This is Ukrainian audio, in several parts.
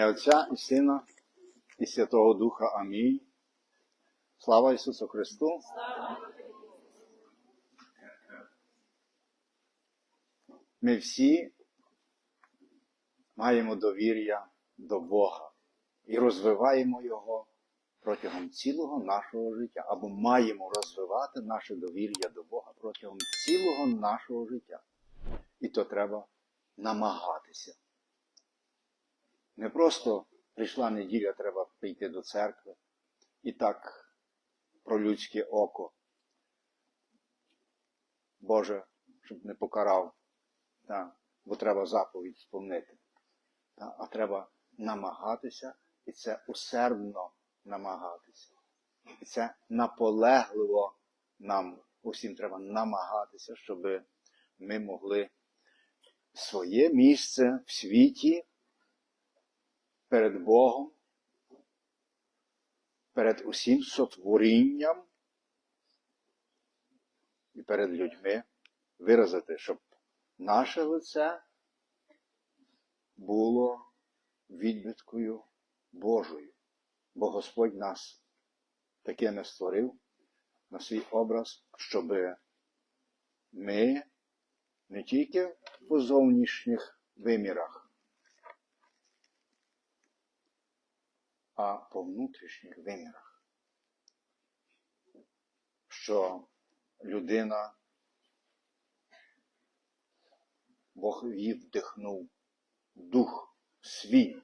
ім'я Отця і Сина і Святого Духа. Амінь. Слава Ісусу Христу! Ми всі маємо довір'я до Бога і розвиваємо його протягом цілого нашого життя, або маємо розвивати наше довір'я до Бога протягом цілого нашого життя. І то треба намагатися. Не просто прийшла неділя, треба прийти до церкви і так про людське око. Боже, щоб не покарав, та, бо треба заповідь спомнити. Та, а треба намагатися, і це усердно намагатися. І це наполегливо нам усім треба намагатися, щоб ми могли своє місце в світі перед Богом, перед усім сотворінням і перед людьми виразити, щоб наше лице було відбиткою Божою. Бо Господь нас такими створив на свій образ, щоб ми не тільки по зовнішніх вимірах, а по внутрішніх вимірах. Що людина Бог її вдихнув дух свій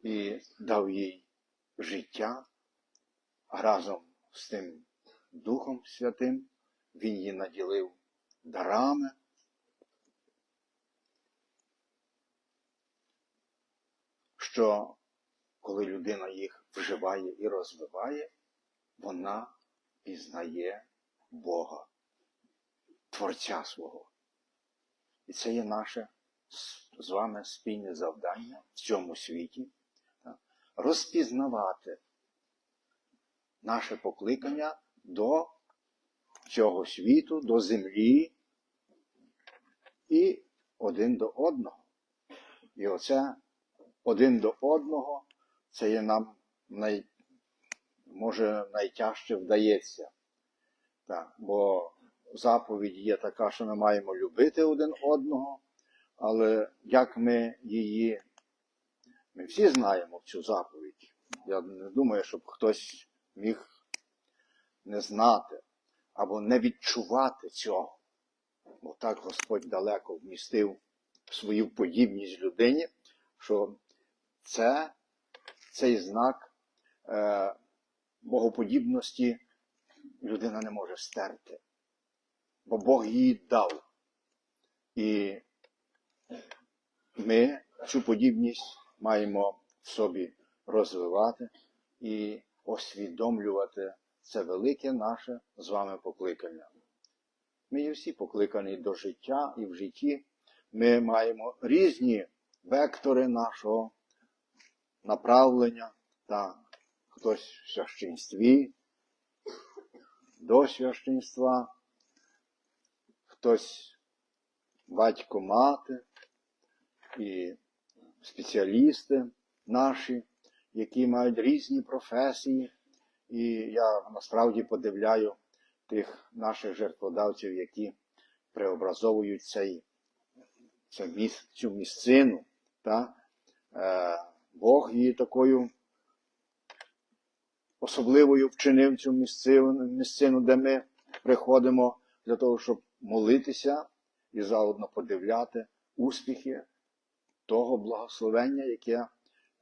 і дав їй життя разом з тим Духом Святим. Він її наділив дарами. Що коли людина їх вживає і розвиває, вона пізнає Бога, Творця свого. І це є наше з вами спільне завдання в цьому світі розпізнавати наше покликання до цього світу, до землі і один до одного. І оце один до одного, це є нам най, може найтяжче вдається. Так, бо заповідь є така, що ми маємо любити один одного, але як ми її, ми всі знаємо цю заповідь. Я не думаю, щоб хтось міг не знати або не відчувати цього. Бо так Господь далеко вмістив свою подібність людині, що це, цей знак е, богоподібності людина не може стерти. Бо Бог її дав. І ми цю подібність маємо в собі розвивати і усвідомлювати це велике наше з вами покликання. Ми є всі покликані до життя і в житті ми маємо різні вектори нашого направлення, та хтось в священстві, до священства, хтось батько мати і спеціалісти наші, які мають різні професії. І я насправді подивляю тих наших жертводавців, які преобразовують цей, цю місцину. Та? Е, Бог її такою особливою вчинив цю місцину, де ми приходимо для того, щоб молитися і заодно подивляти успіхи того благословення, яке,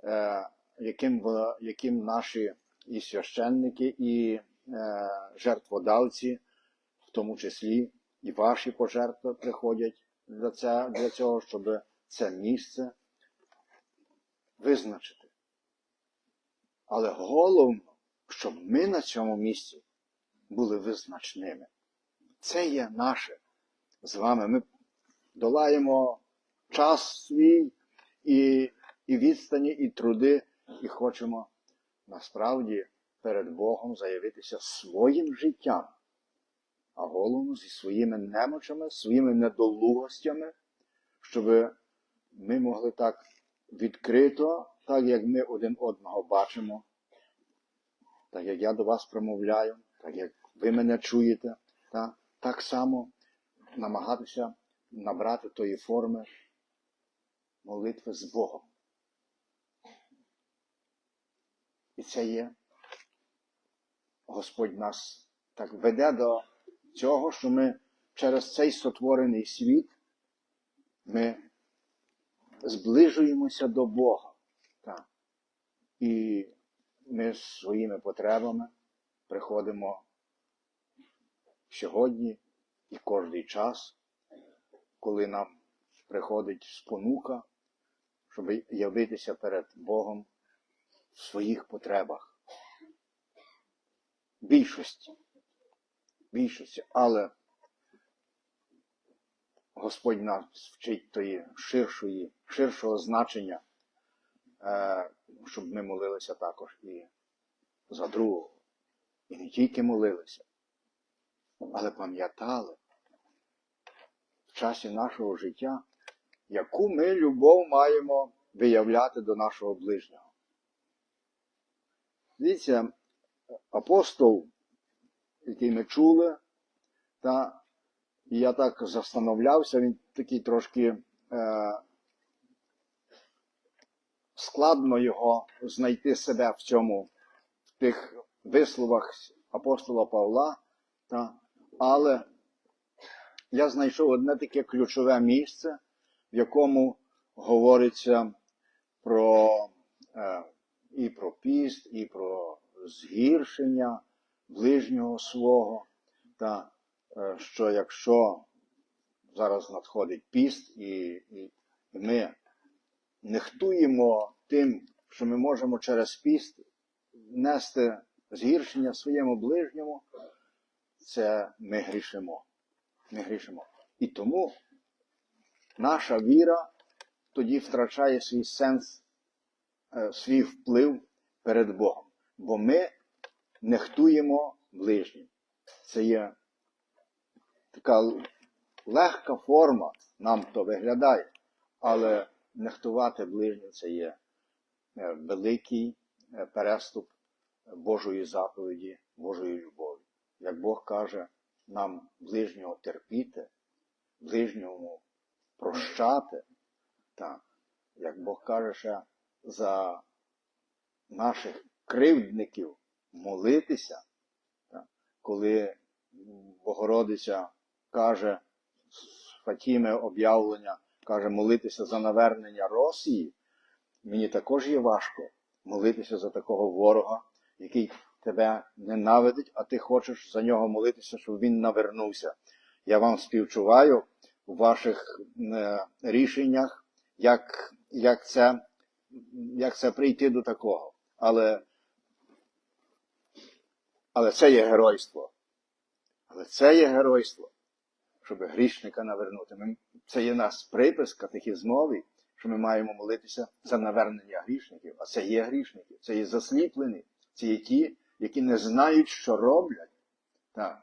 е, яким, яким наші і священники, і е, жертводавці, в тому числі і ваші пожертви приходять для, це, для цього, щоб це місце визначити. Але головно, щоб ми на цьому місці були визначними. Це є наше з вами. Ми долаємо час свій і, і відстані, і труди, і хочемо насправді перед Богом заявитися своїм життям, а головно зі своїми немочами, своїми недолугостями, щоб ми могли так відкрито, так як ми один одного бачимо, так як я до вас промовляю, так як ви мене чуєте, та, так само намагатися набрати тої форми молитви з Богом. І це є Господь нас так веде до цього, що ми через цей сотворений світ ми зближуємося до Бога. Так. І ми з своїми потребами приходимо сьогодні і кожний час, коли нам приходить спонука, щоб явитися перед Богом в своїх потребах. Більшості. Більшості. Але Господь нас вчить тої ширшої, ширшого значення, е, щоб ми молилися також і за другого. І не тільки молилися, але пам'ятали в часі нашого життя, яку ми любов маємо виявляти до нашого ближнього. Дивіться, апостол, який ми чули, та і я так застановлявся, він такий трошки е, складно його знайти себе в цьому, в тих висловах апостола Павла, та, але я знайшов одне таке ключове місце, в якому говориться про е, і про піст, і про згіршення ближнього свого. Та, е, що якщо зараз надходить піст, і, і, і ми нехтуємо тим, що ми можемо через піст нести згіршення своєму ближньому, це ми грішимо. Ми грішимо. І тому наша віра тоді втрачає свій сенс, е, свій вплив перед Богом. Бо ми нехтуємо ближнім. Це є така легка форма, нам то виглядає, але нехтувати ближнім це є е, великий е, переступ Божої заповіді, Божої любові. Як Бог каже нам ближнього терпіти, ближньому прощати, так, як Бог каже ще за наших кривдників молитися, так, коли Богородиця каже з Фатіми об'явлення, каже молитися за навернення Росії, мені також є важко молитися за такого ворога, який тебе ненавидить, а ти хочеш за нього молитися, щоб він навернувся. Я вам співчуваю у ваших е, рішеннях, як, як, це, як це прийти до такого. Але, але це є геройство. Але це є геройство, щоб грішника навернути. Це є нас припис катехізмовий, що ми маємо молитися за навернення грішників. А це є грішники, це є засліплені, це є ті, які не знають, що роблять. Так,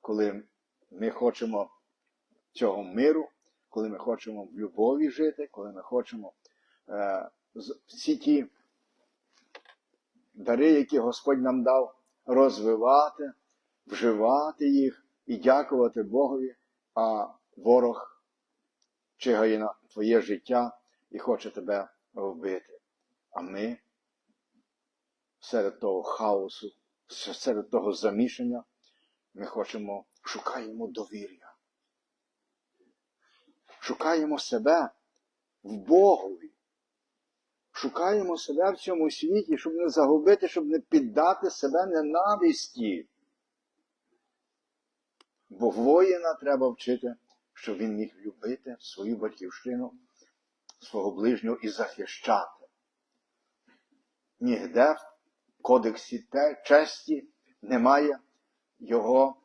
коли ми хочемо цього миру, коли ми хочемо в любові жити, коли ми хочемо е, всі ті дари, які Господь нам дав, розвивати, вживати їх і дякувати Богові, а ворог чигає на твоє життя і хоче тебе вбити. А ми серед того хаосу, серед того замішання, ми хочемо, шукаємо довір'я. Шукаємо себе в Богові. Шукаємо себе в цьому світі, щоб не загубити, щоб не піддати себе ненависті. Бо воїна треба вчити, щоб він міг любити свою батьківщину, свого ближнього і захищати. Нігде в кодексі честі немає його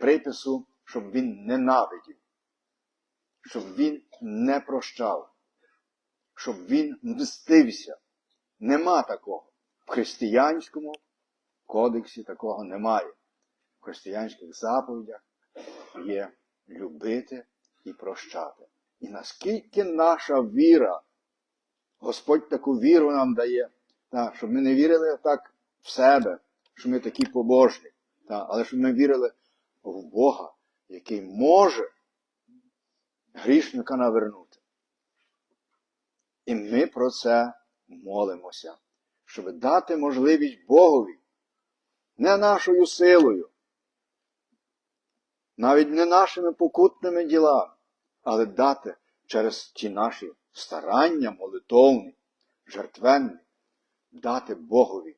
припису, щоб він ненавидів, щоб він не прощав, щоб він мстився. Нема такого. В християнському кодексі такого немає. В християнських заповідях є любити і прощати. І наскільки наша віра, Господь таку віру нам дає, та, щоб ми не вірили так в себе, що ми такі побожні, та, але щоб ми вірили в Бога, який може грішника навернути. І ми про це молимося, щоб дати можливість Богові, не нашою силою, навіть не нашими покутними ділами, але дати через ті наші старання молитовні, жертвенні, дати Богові.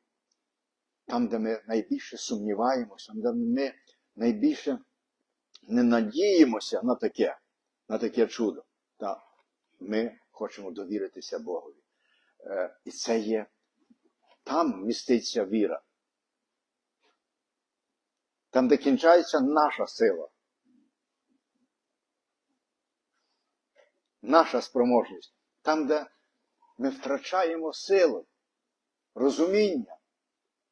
Там, де ми найбільше сумніваємося, де ми найбільше не надіємося на таке, на таке чудо. Так, ми хочемо довіритися Богові. Е, і це є, там міститься віра. Там, де кінчається наша сила. Наша спроможність. Там, де ми втрачаємо силу, розуміння,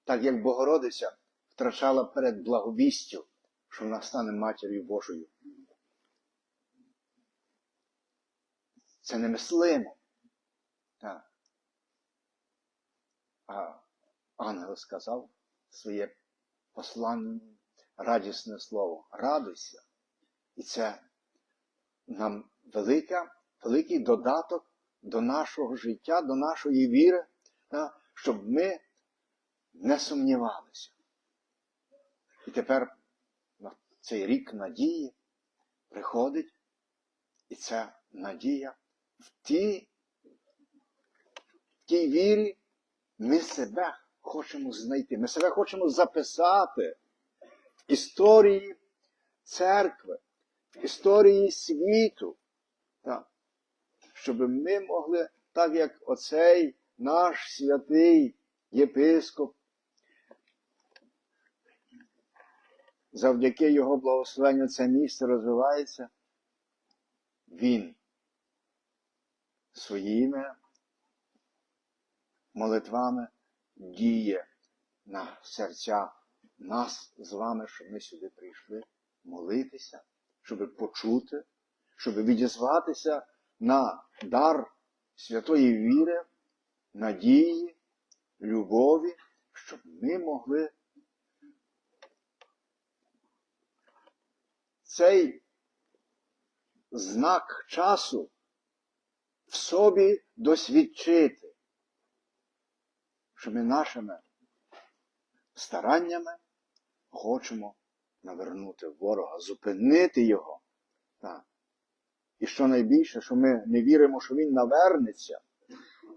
так як Богородиця втрачала перед благовістю, що вона стане матір'ю Божою. Це немислимо. Так. А ангел сказав своє послання, радісне слово. Радуйся. І це нам велика, великий додаток до нашого життя, до нашої віри, щоб ми не сумнівалися. І тепер на цей рік надії приходить, і ця надія в тій, в тій вірі ми себе хочемо знайти. Ми себе хочемо записати в історії церкви, в історії світу. Так. Щоб ми могли, так як оцей наш святий єпископ, завдяки його благословенню це місце розвивається, він своїми молитвами діє на серця нас з вами, щоб ми сюди прийшли молитися, щоб почути, щоб відізватися на дар святої віри, надії, любові, щоб ми могли цей знак часу в собі досвідчити, що ми нашими стараннями хочемо навернути ворога, зупинити його. Так. І що найбільше, що ми не віримо, що він навернеться,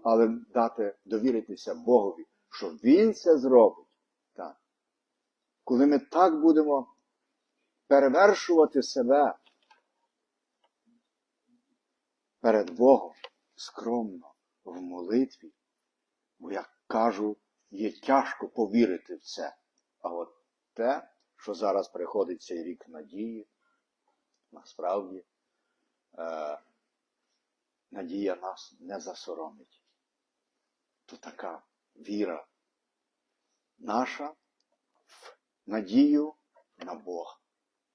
але дати довіритися Богові, що Він це зробить. Так. Коли ми так будемо перевершувати себе перед Богом скромно в молитві, бо я кажу, є тяжко повірити в це. А от те, що зараз приходить цей рік надії, насправді, е, надія нас не засоромить. То така віра наша в надію на Бога.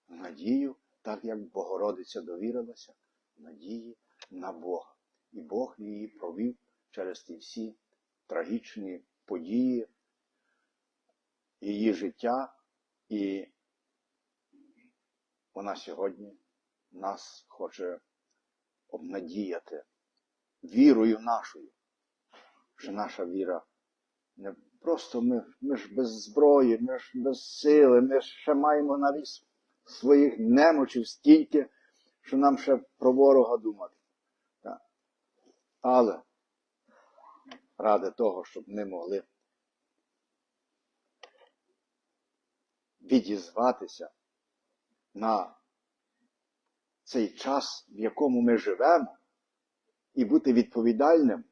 Надію, так як Богородиця довірилася, надії на Бога. І Бог її провів через ті всі трагічні події її життя, і вона сьогодні нас хоче обнадіяти вірою нашою, що наша віра не просто ми, ми ж без зброї, ми ж без сили, ми ж ще маємо навіть своїх немочів стільки, що нам ще про ворога думати. Так. Але ради того, щоб ми могли відізватися на цей час, в якому ми живемо, і бути відповідальним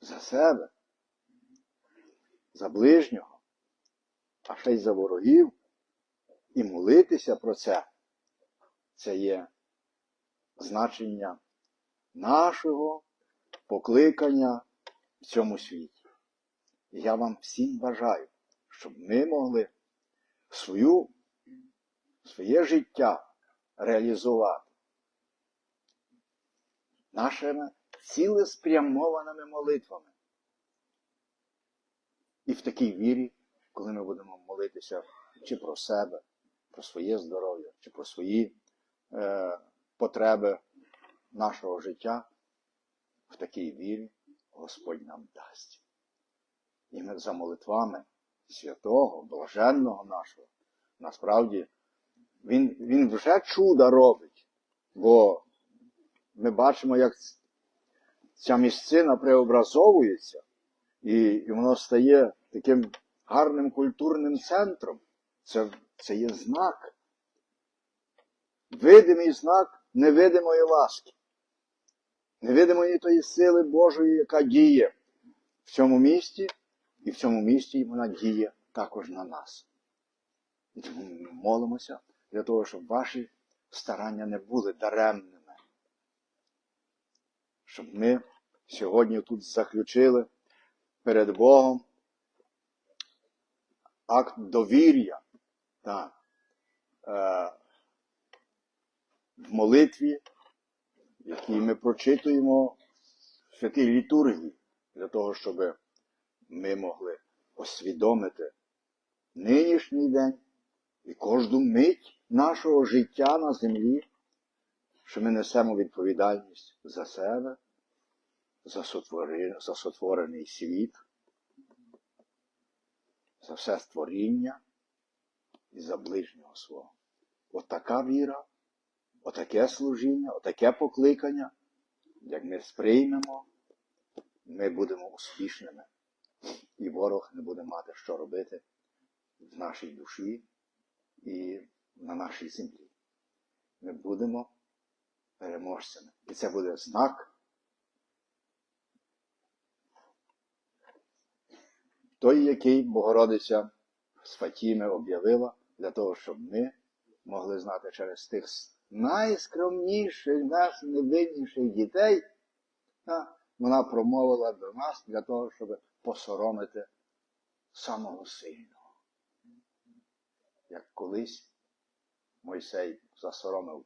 за себе, за ближнього, а ще й за ворогів, і молитися про це, це є значення нашого покликання в цьому світі. Я вам всім бажаю, щоб ми могли свою, своє життя реалізувати нашими цілеспрямованими молитвами. І в такій вірі, коли ми будемо молитися чи про себе, про своє здоров'я, чи про свої е, потреби нашого життя, в такій вірі Господь нам дасть. І ми за молитвами святого, блаженного нашого, насправді, він, він вже чуда робить, бо ми бачимо, як ця місцина преобразовується, і, і воно стає таким гарним культурним центром. Це, це є знак, видимий знак невидимої ласки, невидимої тої сили Божої, яка діє в цьому місті, і в цьому місті вона діє також на нас. І тому ми молимося для того, щоб ваші старання не були даремними. Щоб ми сьогодні тут заключили перед Богом акт довір'я е, в молитві, який ми прочитуємо в святій літургії, для того, щоб ми могли освідомити нинішній день і кожну мить нашого життя на землі, що ми несемо відповідальність за себе, за, сотвори, за сотворений світ, за все створіння і за ближнього свого. Отака віра, отаке служіння, отаке покликання, як ми сприймемо, ми будемо успішними. І ворог не буде мати що робити в нашій душі і на нашій землі. Ми будемо переможцями. І це буде знак той, який Богородиця з Фатіми об'явила для того, щоб ми могли знати через тих найскромніших, нас невинніших дітей. Вона промовила до нас для того, щоб посоромити самого сильного. Як колись Мойсей засоромив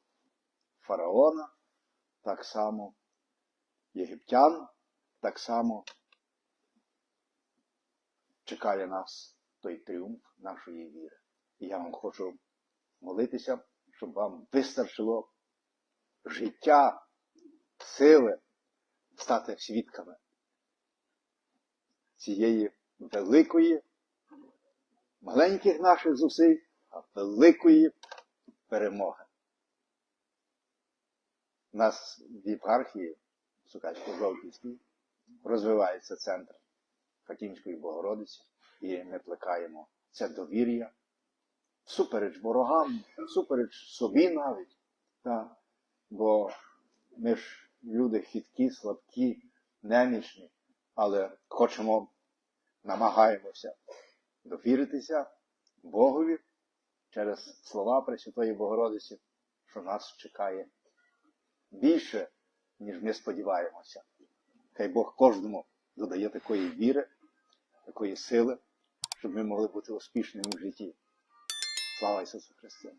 фараона, так само єгиптян, так само чекає нас той тріумф нашої віри. І я вам хочу молитися, щоб вам вистачило життя, сили стати свідками цієї великої, маленьких наших зусиль, а великої перемоги. У нас в єпархії Сукачко-Жовківській розвивається центр Фатімської Богородиці, і ми плекаємо це довір'я всупереч ворогам, всупереч собі навіть. Та, бо ми ж люди хиткі, слабкі, немічні, але хочемо, намагаємося довіритися Богові через слова Пресвятої Богородиці, що нас чекає більше, ніж ми сподіваємося. Хай Бог кожному додає такої віри, такої сили, щоб ми могли бути успішними в житті. Слава Ісусу Христу!